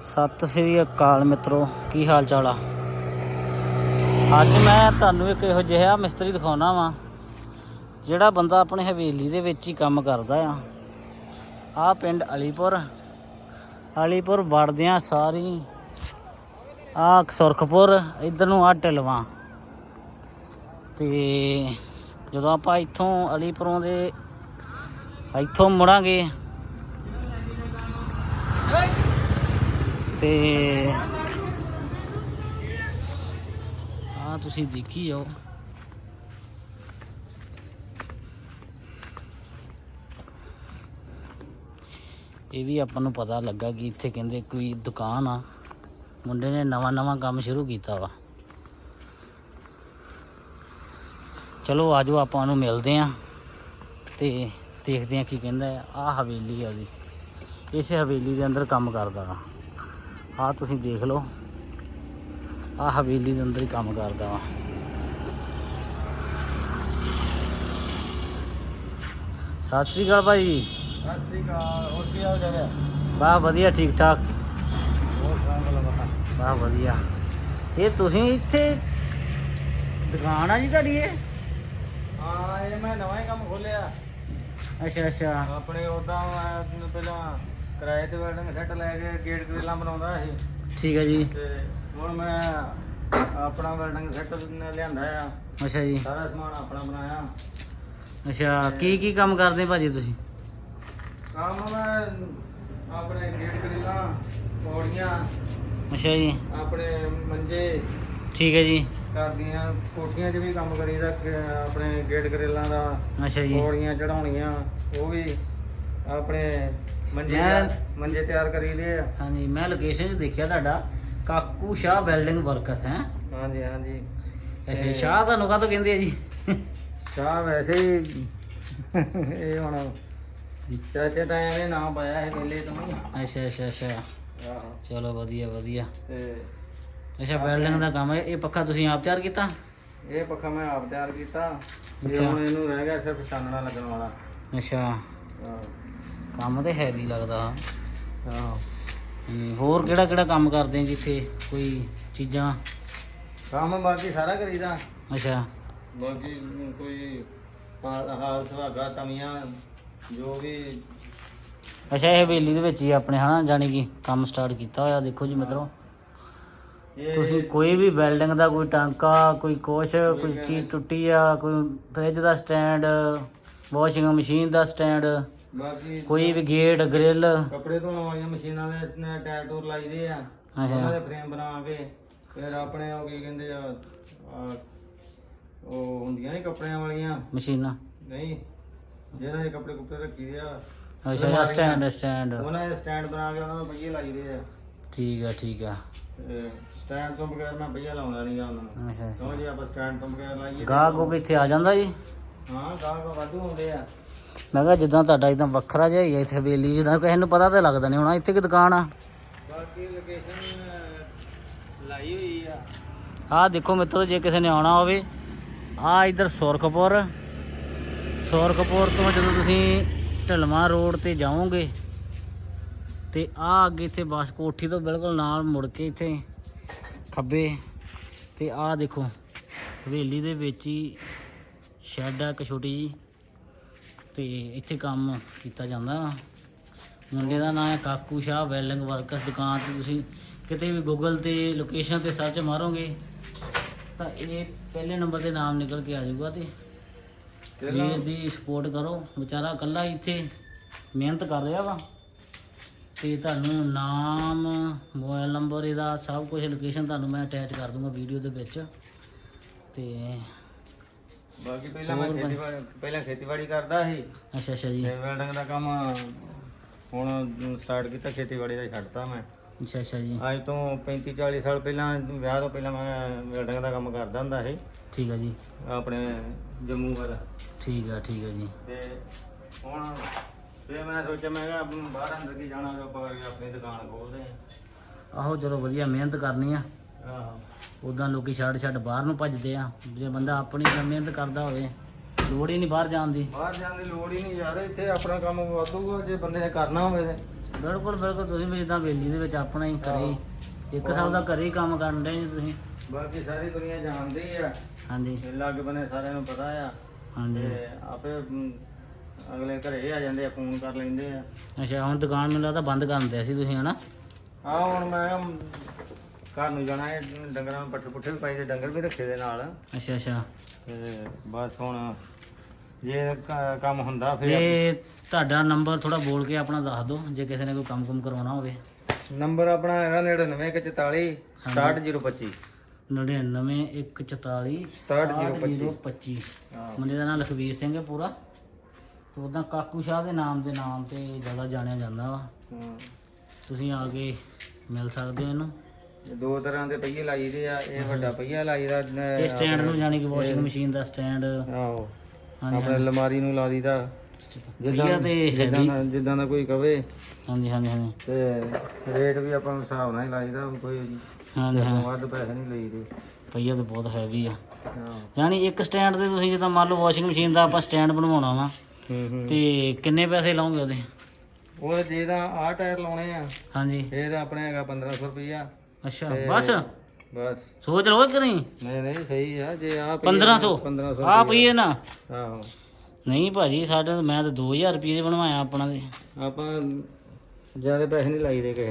ਸਤਿ ਸ੍ਰੀ ਅਕਾਲ ਮਿੱਤਰੋ, ਕੀ ਹਾਲ ਚਾਲ ਆ? ਅੱਜ ਮੈਂ ਤੁਹਾਨੂੰ ਇੱਕ ਇਹੋ ਜਿਹਾ ਮਿਸਤਰੀ ਦਿਖਾਉਣਾ ਵਾਂ, ਜਿਹੜਾ ਬੰਦਾ ਆਪਣੇ ਹਵੇਲੀ ਦੇ ਵਿੱਚ ਹੀ ਕੰਮ ਕਰਦਾ ਆ। ਆ ਪਿੰਡ ਅਲੀਪੁਰ ਅਲੀਪੁਰ ਵੜਦਿਆਂ ਸਾਰੀ, ਆ ਸੁਰਖਪੁਰ, ਇਧਰ ਨੂੰ ਆ ਢਲਵਾ। ਤੇ ਜਦੋਂ ਆਪਾਂ ਇੱਥੋਂ ਅਲੀਪੁਰੋਂ ਦੇ, ਇੱਥੋਂ ਮੁੜਾਂਗੇ ਤੇ ਆ ਤੁਸੀਂ ਦੇਖੀ ਜਾਓ। ਇਹ ਵੀ ਆਪਾਂ ਨੂੰ ਪਤਾ ਲੱਗਾ ਕਿ ਇੱਥੇ ਕਹਿੰਦੇ ਕੋਈ ਦੁਕਾਨ ਆ। ਮੁੰਡੇ ਨੇ ਨਵਾਂ ਨਵਾਂ ਕੰਮ ਸ਼ੁਰੂ ਕੀਤਾ ਵਾ। ਚਲੋ, ਆਜੋ ਆਪਾਂ ਨੂੰ ਮਿਲਦੇ ਆਂ ਤੇ ਦੇਖਦੇ ਆਂ ਕੀ ਕਹਿੰਦਾ ਆ। ਆਹ ਹਵੇਲੀ ਆ ਉਹਦੀ। ਇਸੇ ਹਵੇਲੀ ਦੇ ਅੰਦਰ ਕੰਮ ਕਰਦਾ ਵਾ। ਆ ਤੁਸੀਂ ਦੇਖ ਲਓ। ਆ ਹਵੇਲੀ ਦੇ ਅੰਦਰ ਹੀ ਕੰਮ ਕਰਦਾ ਵਾ। ਸਤਿ ਸ੍ਰੀ ਅਕਾਲ ਭਾਈ ਸਤਿ ਸ੍ਰੀ ਅਕਾਲ ਹੋਰ ਕੀ ਹਾਲ ਚਾਲ ਹੈ? ਬਾ ਵਧੀਆ ਠੀਕ ਠਾਕ। ਹੋਰ ਬਾ ਵਧੀਆ। ਇਹ ਤੁਸੀਂ ਇੱਥੇ ਦੁਕਾਨ ਆ ਜੀ ਤੁਹਾਡੀ ਇਹ? ਹਾਂ ਇਹ ਮੈਂ ਨਵਾਂ ਹੀ ਕੰਮ ਖੋਲਿਆ ਅੱਛਾ ਅੱਛਾ। ਆਪਣੇ ਉਦਾਂ ਪਹਿਲਾਂ ਕਿਰਾਏ ਤੇ ਵੈਲਡਿੰਗ ਸੈੱਟ ਲੈ ਕੇ ਗੇਟ ਗ੍ਰਿਲਾਂ ਬਣਾਉਂਦਾ ਸੀ ਠੀਕ ਹੈ ਜੀ। ਤੇ ਹੁਣ ਮੈਂ ਆਪਣਾ ਵੈਲਡਿੰਗ ਸੈੱਟ ਲਿਆਂਦਾ ਆ। ਅੱਛਾ ਜੀ। ਸਾਰਾ ਸਮਾਨ ਆਪਣਾ ਬਣਾਇਆ। ਅੱਛਾ ਕੀ ਕੀ ਕੰਮ ਕਰਦੇ ਭਾਜੀ ਤੁਸੀਂ? ਕੰਮ ਮੈਂ ਆਪਣੇ ਗੇਟ ਗ੍ਰਿਲਾਂ ਪੌੜੀਆਂ ਅੱਛਾ ਜੀ। ਆਪਣੇ ਮੰਜੇ ਠੀਕ ਹੈ ਜੀ। ਕਰਦੀਆਂ ਕੋਠੀਆਂ 'ਚ ਵੀ ਕੰਮ ਕਰੀਦਾ ਆਪਣੇ ਗੇਟ ਗ੍ਰਿਲਾਂ ਦਾ ਅੱਛਾ ਜੀ। ਪੌੜੀਆਂ ਚੜਾਉਣੀਆਂ ਉਹ ਵੀ। ਆਪਣੇ ਮੰਜੇ ਮੈਂ- ਤਿਆਰ- ਮੰਜੇ ਤਿਆਰ ਕਰੀਦੇ ਆ। ਹਾਂਜੀ ਮੈਂ ਲੋਕੇਸ਼ਨ 'ਚ ਦੇਖਿਆ ਤੁਹਾਡਾ। ਕਾਕੂ ਸ਼ਾਹ ਵੈਲਡਿੰਗ ਵਰਕਸ ਹੈ। ਹਾਂਜੀ ਹਾਂਜੀ। ਅੱਛਾ ਤੇ- ਸ਼ਾਹ ਤੁਹਾਨੂੰ ਕਾਹਤੋਂ ਕਹਿੰਦੇ ਆ ਜੀ? ਚਾਹ ਵੈਸੇ ਹੀ ਇਹ ਹੁਣ ਚਾਚੇ ਤਾਂ ਇਹਨੇ ਨਾਮ ਪਾਇਆ ਹੈ ਪਹਿਲੇ ਤੋਂ ਅੱਛਾ ਅੱਛਾ ਅੱਛਾ। ਆਹੋ। ਚਲੋ ਵਧੀਆ ਵਧੀਆ। ਤੇ ਅੱਛਾ ਵੈਲਡਿੰਗ ਦਾ ਕੰਮ ਹੈ। ਇਹ ਪੱਖਾ ਤੁਸੀਂ ਆਪ ਤਿਆਰ ਕੀਤਾ? ਇਹ ਪੱਖਾ ਮੈਂ ਆਪ ਤਿਆਰ ਕੀਤਾ। ਤੇ ਅੱਛਾ। ਹੁਣ ਇਹਨੂੰ ਰਹਿ ਗਿਆ ਸਿਰਫ ਚਾਨਣਾ ਲੱਗਣ ਵਾਲਾ। ਅੱਛਾ। ਆਹੋ ਕੰਮ ਤੇ ਹੈਵੀ ਲੱਗਦਾ। ਆਹੋ। ਹਮ, ਹੋਰ ਕਿਹੜਾ ਕਿਹੜਾ ਕੰਮ ਕਰਦੇ ਆ ਜਿੱਥੇ ਕੋਈ ਚੀਜ਼ਾਂ? ਕੰਮ ਬਾਕੀ ਸਾਰਾ ਕਰੀਦਾ। ਅੱਛਾ। ਬਾਕੀ ਕੋਈ ਹਾਲ ਸੁਹਾਗਾ ਤਮੀਆਂ ਜੋ ਵੀ। ਅੱਛਾ ਇਹ ਹਵੇਲੀ ਦੇ ਵਿੱਚ ਹੀ ਆਪਣੇ ਹਨਾ ਜਾਣੀ ਕਿ ਕੰਮ ਸਟਾਰਟ ਕੀਤਾ ਹੋਇਆ ਦੇਖੋ ਜੀ ਮਿੱਤਰੋ। ਇਹ ਤੁਸੀਂ ਕੋਈ ਵੀ ਵੈਲਡਿੰਗ ਦਾ ਕੋਈ ਟਾਂਕਾ ਕੋਈ ਕੁਛ ਕੋਈ ਚੀਜ਼ ਟੁੱਟੀ ਆ ਕੋਈ ਫ੍ਰਿਜ ਦਾ ਸਟੈਂਡ ਵਾਸ਼ਿੰਗ ਮਸ਼ੀਨ ਦਾ ਸਟੈਂਡ ਬਾਕੀ ਕੋਈ ਵੀ ਗੇਟ ਗ੍ਰਿਲ। ਕੱਪੜੇ ਧੋਣ ਵਾਲੀਆਂ ਮਸ਼ੀਨਾਂ ਦੇ ਨੇ ਟਾਇਰ ਟੂਰ ਲਾਈਦੇ ਆ। ਉਹਨਾਂ ਦੇ ਫਰੇਮ ਬਣਾ ਕੇ ਫਿਰ ਆਪਣੇ ਉਹ ਕੀ ਕਹਿੰਦੇ ਆ ਆ, ਉਹ ਹੁੰਦੀਆਂ ਨੇ ਕੱਪੜਿਆਂ ਵਾਲੀਆਂ। ਮਸ਼ੀਨਾਂ। ਨਹੀਂ ਜਿਹਨਾਂ ਦੇ ਕੱਪੜੇ ਕੁੱਪੜੇ ਰੱਖੀ ਦੇ ਆ। ਅੱਛਾ ਸਟੈਂਡ ਸਟੈਂਡ। ਉਹਨਾਂ ਦੇ ਸਟੈਂਡ ਬਣਾ ਕੇ ਉਹਨਾਂ ਨੂੰ ਪਹੀਏ ਲਾਈਦੇ ਆ। ਠੀਕ ਆ ਠੀਕ ਆ। ਸਟੈਂਡ ਤੋਂ ਬਗੈਰ ਮੈਂ ਪਹੀਆ ਲਾਉਂਦਾ ਨਹੀਂਗਾ ਉਹਨਾਂ ਨੂੰ। ਅੱਛਾ ਕਿਉਂ ਜੇ ਆਪਾਂ ਸਟੈਂਡ ਤੋਂ ਬਗੈਰ ਲਾਈਏ। ਗਾਹਕ ਉਹ ਇੱਥੇ ਆ ਜਾਂਦਾ ਜੀ? ਹਾਂ ਗਾਹਕ ਵਾਧੂ ਆਉਂਦੇ ਆ। ਮੈਂ ਕਿਹਾ ਜਿੱਦਾਂ ਤੁਹਾਡਾ ਇਦਾਂ ਵੱਖਰਾ ਜਿਹਾ ਹੀ ਆ ਇੱਥੇ ਹਵੇਲੀ ਜਿੱਦਾਂ ਕਿਸੇ ਨੂੰ ਪਤਾ ਤਾਂ ਲੱਗਦਾ ਨਹੀਂ ਹੋਣਾ ਇੱਥੇ ਕੀ ਦੁਕਾਨ ਆ? ਬਾਕੀ ਲੋਕੇਸ਼ਨ ਲਾਈ ਹੋਈ ਆ। ਆਹ ਦੇਖੋ ਮਿੱਤਰੋ ਜੇ ਕਿਸੇ ਨੇ ਆਉਣਾ ਹੋਵੇ ਆ ਇਧਰ ਸੁਰਖਪੁਰ। ਸੁਰਖਪੁਰ ਤੋਂ ਜਦੋਂ ਤੁਸੀਂ ਢਲਮਾ ਰੋਡ ਤੇ ਜਾਓਗੇ ਤੇ ਆ ਅੱਗੇ ਇੱਥੇ ਬੱਸ ਕੋਠੀ ਤੋਂ ਬਿਲਕੁਲ ਨਾਲ ਮੁੜ ਕੇ ਇੱਥੇ ਖੱਬੇ ਤੇ ਆਹ ਦੇਖੋ ਹਵੇਲੀ ਦੇ ਵਿੱਚ ਹੀ ਸ਼ੈੱਡ ਆ ਇੱਕ ਛੋਟੀ ਜੀ ਤੇ ਇੱਥੇ ਕੰਮ ਕੀਤਾ ਜਾਂਦਾ। ਮੁੰਡੇ ਦਾ ਨਾਮ ਹੈ ਕਾਕੂ ਸ਼ਾਹ ਵੈਲਡਿੰਗ ਵਰਕਸ ਦੁਕਾਨ। ਤੇ ਤੁਸੀਂ ਕਿਤੇ ਵੀ ਗੂਗਲ ਤੇ ਲੋਕੇਸ਼ਨ ਤੇ ਸਰਚ ਮਾਰੋਗੇ ਤਾਂ ਇਹ ਪਹਿਲੇ ਨੰਬਰ ਤੇ ਨਾਮ ਨਿਕਲ ਕੇ ਆ ਜਾਊਗਾ ਤੇ ਵੀਰ ਦੀ ਸਪੋਰਟ ਕਰੋ। ਵਿਚਾਰਾ ਇਕੱਲਾ ਇੱਥੇ ਮਿਹਨਤ ਕਰ ਰਿਹਾ ਵਾ। ਤੇ ਤੁਹਾਨੂੰ ਨਾਮ ਮੋਬਾਈਲ ਨੰਬਰ ਇਹਦਾ ਸਭ ਕੁਝ ਲੋਕੇਸ਼ਨ ਤੁਹਾਨੂੰ ਮੈਂ ਅਟੈਚ ਕਰ ਦੂੰਗਾ ਵੀਡੀਓ ਦੇ ਵਿੱਚ। ਤੇ ਬਾਕੀ ਪਹਿਲਾਂ ਮੈਂ ਹੋਰ? ਖੇਤੀਬਾੜੀ ਪਹਿਲਾਂ ਖੇਤੀਬਾੜੀ ਕਰਦਾ ਸੀ। ਅੱਛਾ ਅੱਛਾ ਜੀ। ਤੇ ਵੈਲਡਿੰਗ ਦਾ ਕੰਮ ਹੁਣ ਸਟਾਰਟ ਕੀਤਾ ਖੇਤੀਬਾੜੀ ਦਾ ਛੱਡਤਾ ਮੈਂ। ਅੱਛਾ ਅੱਛਾ ਜੀ। ਅੱਜ ਤੋਂ 35 40 ਸਾਲ ਪਹਿਲਾਂ ਵਿਆਹ ਤੋਂ ਪਹਿਲਾਂ ਮੈਂ ਵੈਲਡਿੰਗ ਦਾ ਕੰਮ ਕਰਦਾ ਹੁੰਦਾ ਸੀ। ਠੀਕ ਆ ਜੀ। ਆਪਣੇ ਜੰਮੂ ਵੱਲ। ਠੀਕ ਆ ਠੀਕ ਆ ਜੀ। ਤੇ ਹੁਣ ਫੇਰ ਮੈਂ ਸੋਚਿਆ ਮੈਂ ਕਿਹਾ ਬਾਹਰ ਅੰਦਰ ਕੀ ਜਾਣਾ ਜੋ ਆਪਾਂ ਆਪਣੀ ਦੁਕਾਨ ਖੋਲਦੇ ਆਹੋ ਚਲੋ ਵਧੀਆ ਮਿਹਨਤ ਕਰਨੀ ਆ। ਉਦਾਂ ਲੋਕੀ ਛੱਡ ਛੱਡ ਬਾਹਰ ਨੂੰ ਭੱਜਦੇ ਆ। ਜੇ ਬੰਦਾ ਆਪਣੀ ਤਾਂ ਮਿਹਨਤ ਕਰਦਾ ਹੋਵੇ ਲੋੜ ਹੀ ਨਹੀਂ ਬਾਹਰ ਜਾਣ ਦੀ। ਬਾਹਰ ਜਾਣ ਦੀ ਲੋੜ ਹੀ ਨਹੀਂ ਯਾਰ ਇੱਥੇ ਆਪਣਾ ਕੰਮ ਵਾਧੂਗਾ ਜੇ ਬੰਦੇ ਨੇ ਕਰਨਾ ਹੋਵੇ ਤੇ। ਬਿਲਕੁਲ ਬਿਲਕੁਲ ਤੁਸੀਂ ਵੀ ਜਿੱਦਾਂ ਬੇਲੀ ਦੇ ਵਿੱਚ ਆਪਣਾ ਹੀ ਹੀ। ਇੱਕ ਹਿਸਾਬ ਦਾ ਘਰੇ ਹੀ ਕੰਮ ਕਰਨ ਦੇ ਤੁਸੀਂ। ਬਾਕੀ ਸਾਰੀ ਦੁਨੀਆ ਜਾਣਦੀ ਆ। ਹਾਂਜੀ। ਲਾਗੇ ਬਨੇ ਸਾਰਿਆਂ ਨੂੰ ਪਤਾ ਆ। ਹਾਂਜੀ। ਆਪੇ ਅਗਲੇ ਘਰੇ ਆ ਜਾਂਦੇ ਆ ਫੋਨ ਕਰ ਲੈਂਦੇ ਆ। ਅੱਛਾ ਹੁਣ ਦੁਕਾਨ ਮੈਨੂੰ ਲੱਗਦਾ ਬੰਦ ਕਰ ਦਿੰਦੇ ਸੀ ਤੁਸੀਂ ਹਨਾ? ਆ ਹੁਣ ਮ, ਘਰ ਨੂੰ ਜਾਣਾ ਹੈ ਡੰਗਰਾਂ ਨੂੰ ਪੱਠੇ ਪੁੱਠੇ ਵੀ ਪਾਈ ਡੰਗਰ ਵੀ ਰੱਖੇ ਦੇ ਨਾਲ। ਅੱਛਾ ਅੱਛਾ। ਤੇ ਬਸ ਹੁਣ ਜੇ ਕ- ਕੰਮ ਹੁੰਦਾ ਫਿਰ ਤੇ ਤੁਹਾਡਾ ਨੰਬਰ ਥੋੜਾ ਬੋਲ ਕੇ ਆਪਣਾ ਦੱਸ ਦਿਓ ਜੇ ਕਿਸੇ ਨੇ ਕੋਈ ਕੰਮ ਕੁਮ ਕਰਵਾਉਣਾ ਹੋਵੇ। ਨੰਬਰ ਆਪਣਾ ਹੈਗਾ 9944 60025 99144 60025 60025 ਹਾਂ। ਮੁੰਡੇ ਦਾ ਨਾਮ ਲਖਵੀਰ ਸਿੰਘ ਹੈ ਪੂਰਾ। ਤੇ ਉਦਾਂ ਕਾਕੂ ਸ਼ਾਹ ਦੇ ਨਾਮ ਦੇ ਨਾਮ ਤੇ ਜ਼ਿਆਦਾ ਜਾਣਿਆ ਜਾਂਦਾ ਵਾ। ਹਾਂ। ਤੁਸੀਂ ਆ ਕੇ ਮਿਲ ਸਕਦੇ ਹੋ ਇਹਨੂੰ। ਇਹ ਦੋ ਤਰ੍ਹਾਂ ਦੇ ਪਹੀਏ ਲਾਈਦੇ ਆ ਇਹ ਵੱਡਾ ਪਹੀਆ ਲਾਈਦਾ ਇਹ ਸਟੈਂਡ ਨੂੰ ਜਾਣੀ ਕਿ ਵਾਸ਼ਿੰਗ ਮਸ਼ੀਨ ਦਾ ਸਟੈਂਡ। ਆਹੋ ਆਪਣੇ ਅਲਮਾਰੀ ਨੂੰ ਲਾ ਦੀਦਾ ਵਧੀਆ ਤੇ ਜਿੱਦਾਂ ਦਾ ਜਿੱਦਾਂ ਦਾ ਕੋਈ ਕਵੇ। ਹਾਂਜੀ ਹਾਂਜੀ ਹਾਂਜੀ। ਤੇ ਰੇਟ ਵੀ ਆਪਾਂ ਨੂੰ ਹਿਸਾਬ ਨਾਲ ਹੀ ਲਾਈਦਾ ਕੋਈ ਹਾਂਜੀ ਹਾਂ। ਵੱਧ ਪੈਸੇ ਨਹੀਂ ਲਈਦੇ। ਪਈਆ ਤਾਂ ਬਹੁਤ ਹੈਵੀ ਆ। ਯਾਨੀ ਇੱਕ ਸਟੈਂਡ ਤੇ ਤੁਸੀਂ ਜਿੱਦਾਂ ਮੰਨ ਲਓ ਵਾਸ਼ਿੰਗ ਮਸ਼ੀਨ ਦਾ ਆਪਾਂ ਸਟੈਂਡ ਬਣਵਾਉਣਾ ਵਾ ਤੇ ਕਿੰਨੇ ਪੈਸੇ ਲਾਉਂਗੇ ਉਹਦੇ? ਉਹ ਜਿਹਦਾ ਆਹ ਟਾਇਰ ਲਾਉਣੇ ਆ। ਹਾਂਜੀ। ਇਹ ਤਾਂ ਆਪਣੇ ਹੈਗਾ 1500 ਰੁਪਈਆ। ਅੱਛਾ ਤੇ- ਬਸ? ਬਸ। ਸੋਚ ਲਓ ਕਿ ਨਹੀਂ? ਨਹੀਂ ਨਹੀਂ ਸਹੀ ਆ ਜੇ ਆ 1500 1500 ਆ ਪਈਏ ਨਾ? ਆਹੋ। ਨਹੀਂ ਭਾਜੀ ਸਾਡੇ ਮੈਂ ਤਾਂ 2000 ਰੁਪਏ ਦੇ ਬਣਵਾਇਆ ਆਪਣਾ ਦੇ ਆਪਾਂ ਜ਼ਿਆਦਾ ਪੈਸੇ ਨਹੀਂ ਲਾਈਦੇ ਕਿਸੇ